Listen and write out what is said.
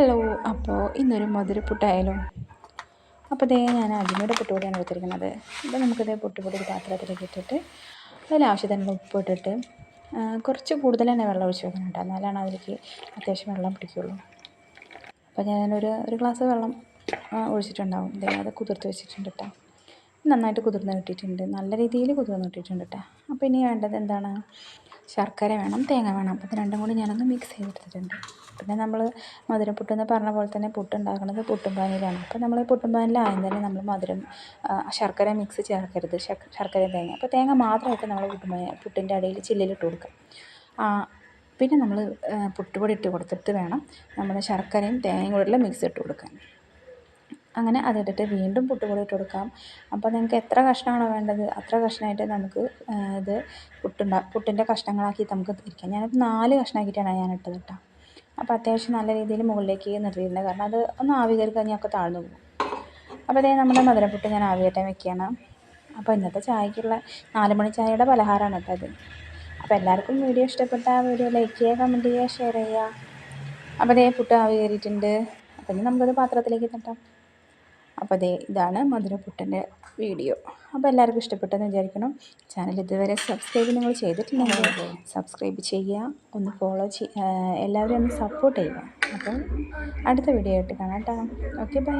Hello അപ്പോൾ ഇന്നൊരു മധുരപ്പുട്ടായാലും അപ്പോൾ ഇതേ ഞാൻ അജിമയുടെ പുട്ടുപൊടിയാണ് എടുത്തിരിക്കുന്നത്. അപ്പോൾ നമുക്കിത് പുട്ടുപൊടി ഒരു പാത്രത്തിലേക്ക് ഇട്ടിട്ട് അതിൽ ആവശ്യത്തിനുള്ള ഉപ്പ് ഇട്ടിട്ട് കുറച്ച് കൂടുതൽ തന്നെ വെള്ളം ഒഴിച്ച് വെക്കണം കേട്ടോ എന്നാലാണ് അതിലേക്ക് അത്യാവശ്യം വെള്ളം പിടിക്കുള്ളൂ. അപ്പോൾ ഞാനൊരു ഒരു ഗ്ലാസ് വെള്ളം ഒഴിച്ചിട്ടുണ്ടാവും. ഇതേ അത് കുതിർത്ത് വെച്ചിട്ടുണ്ട് കേട്ടോ നന്നായിട്ട് കുതിർന്ന് കിട്ടിയിട്ടുണ്ട്. നല്ല രീതിയിൽ കുതിർന്ന് കിട്ടിയിട്ടുണ്ട് കേട്ടോ അപ്പോൾ ഇനി വേണ്ടത് എന്താണ്? ശർക്കര വേണം തേങ്ങ വേണം. അപ്പോൾ രണ്ടും കൂടി ഞാനൊന്ന് മിക്സ് ചെയ്തെടുത്തിട്ടുണ്ട്. പിന്നെ നമ്മൾ മധുരപ്പുട്ട് എന്ന് പറഞ്ഞ പോലെ തന്നെ പുട്ട് ഉണ്ടാക്കുന്നത് പുട്ടും അപ്പോൾ നമ്മൾ പുട്ടും പാനിൽ ആദ്യം തന്നെ നമ്മൾ മധുരം ശർക്കര മിക്സ് ചേർക്കരുത്. ശർക്കര തേങ്ങ. അപ്പോൾ തേങ്ങ മാത്രമായിട്ട് നമ്മൾ പുട്ടും പുട്ടിന്റെ അടിയിൽ ചില്ലിലിട്ട് കൊടുക്കുക പിന്നെ നമ്മൾ പുട്ടുപൊടി ഇട്ട് കൊടുത്തിട്ട് വേണം നമ്മൾ ശർക്കരയും തേങ്ങയും കൂടെ മിക്സ് ഇട്ട് കൊടുക്കാൻ. അങ്ങനെ അതിട്ടിട്ട് വീണ്ടും പുട്ടുപൊടി ഇട്ട് കൊടുക്കാം. അപ്പോൾ നിങ്ങൾക്ക് എത്ര കഷ്ണമാണോ വേണ്ടത് അത്ര കഷ്ണമായിട്ട് നമുക്ക് ഇത് പുട്ടുണ്ടാ പുട്ടിന്റെ കഷ്ണങ്ങളാക്കി നമുക്ക് തിരിക്കാം ഞാനത് നാല് കഷ്ണമാക്കിയിട്ടാണ് ഞാൻ ഇട്ടത് കേട്ടോ. അപ്പോൾ അത്യാവശ്യം നല്ല രീതിയിൽ മുകളിലേക്ക് നിർത്തിയിട്ടുണ്ട്. കാരണം അത് ഒന്ന് ആവി കയറി കഴിഞ്ഞാൽ താഴ്ന്നു പോകും. അപ്പോൾ അതേ നമ്മുടെ മധുരപ്പുട്ട് ഞാൻ ആവി കയറ്റാൻ വെക്കുകയാണ്. അപ്പോൾ ഇന്നത്തെ ചായക്കുള്ള നാല് മണി ചായയുടെ പലഹാരമാണ് കേട്ടോ അത് അപ്പോൾ എല്ലാവർക്കും വീഡിയോ ഇഷ്ടപ്പെട്ട വീഡിയോ ലൈക്ക് ചെയ്യുക കമന്റ് ചെയ്യുക ഷെയർ ചെയ്യുക. അപ്പോൾ അതേ പുട്ട് ആവി കയറിയിട്ടുണ്ട് അപ്പോൾ ഇനി നമുക്കത് പാത്രത്തിലേക്ക് തട്ടാം. അപ്പോൾ അതേ ഇതാണ് മധുരപുട്ടന്റെ വീഡിയോ. അപ്പോൾ എല്ലാവർക്കും ഇഷ്ടപ്പെട്ടെന്ന് വിചാരിക്കണം ചാനൽ ഇതുവരെ സബ്സ്ക്രൈബ് നിങ്ങൾ ചെയ്തിട്ടില്ലെങ്കിൽ സബ്സ്ക്രൈബ് ചെയ്യുക ഒന്ന് ഫോളോ ചെയ്യുക എല്ലാവരും ഒന്ന് സപ്പോർട്ട് ചെയ്യുക. അപ്പം അടുത്ത വീഡിയോ ആയിട്ട് കാണാം കേട്ടോ. Okay bye.